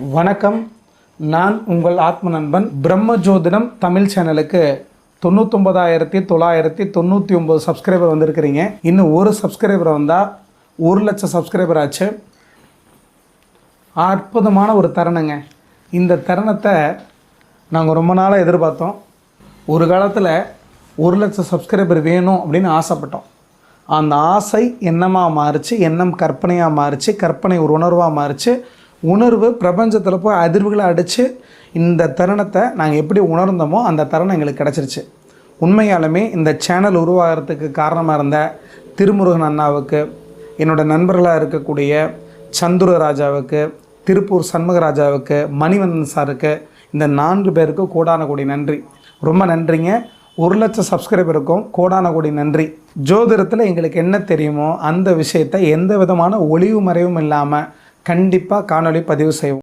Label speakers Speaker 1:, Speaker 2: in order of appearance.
Speaker 1: வணக்கம். நான் உங்கள் ஆத்ம நண்பன் பிரம்ம ஜோதிடம் தமிழ் சேனலுக்கு தொண்ணூத்தொம்பதாயிரத்தி தொள்ளாயிரத்தி தொண்ணூற்றி ஒம்பது சப்ஸ்கிரைபர் வந்திருக்கிறீங்க. இன்னும் ஒரு சப்ஸ்கிரைபர் வந்தால் ஒரு லட்சம் சப்ஸ்கிரைபர் ஆச்சு. அற்புதமான ஒரு தருணங்க. இந்த தருணத்தை நாங்கள் ரொம்ப நாளாக எதிர்பார்த்தோம். ஒரு காலத்தில் ஒரு லட்சம் சப்ஸ்கிரைபர் வேணும் அப்படின்னு ஆசைப்பட்டோம். அந்த ஆசை எண்ணமாக மாறிச்சு? எண்ணம் கற்பனையாக மாறிச்சு? கற்பனை ஒரு உணர்வாக மாறிச்சு? உணர்வு பிரபஞ்சத்தில் போய் அதிர்வுகளை அடித்து இந்த தருணத்தை நாங்கள் எப்படி உணர்ந்தோமோ அந்த தருணம் எங்களுக்கு கிடச்சிருச்சு. உண்மையாலுமே இந்த சேனல் உருவாகிறதுக்கு காரணமாக இருந்த திருமுருகன் அண்ணாவுக்கு என்னோட நண்பர்களாக இருக்கக்கூடிய சந்துரு ராஜாவுக்கு திருப்பூர் சண்முகராஜாவுக்கு மணிவந்தன் சாருக்கு இந்த நான்கு பேருக்கு கோடான கோடி நன்றி. ரொம்ப நன்றிங்க. ஒரு லட்சம் சப்ஸ்கிரைபருக்கும் கோடான கோடி நன்றி. ஜோதிடத்தில் எங்களுக்கு என்ன தெரியுமோ அந்த விஷயத்தை எந்த விதமான ஒளிவு மறைவும் இல்லாமல் கண்டிப்பாக காணொலி பதிவு செய்வோம்.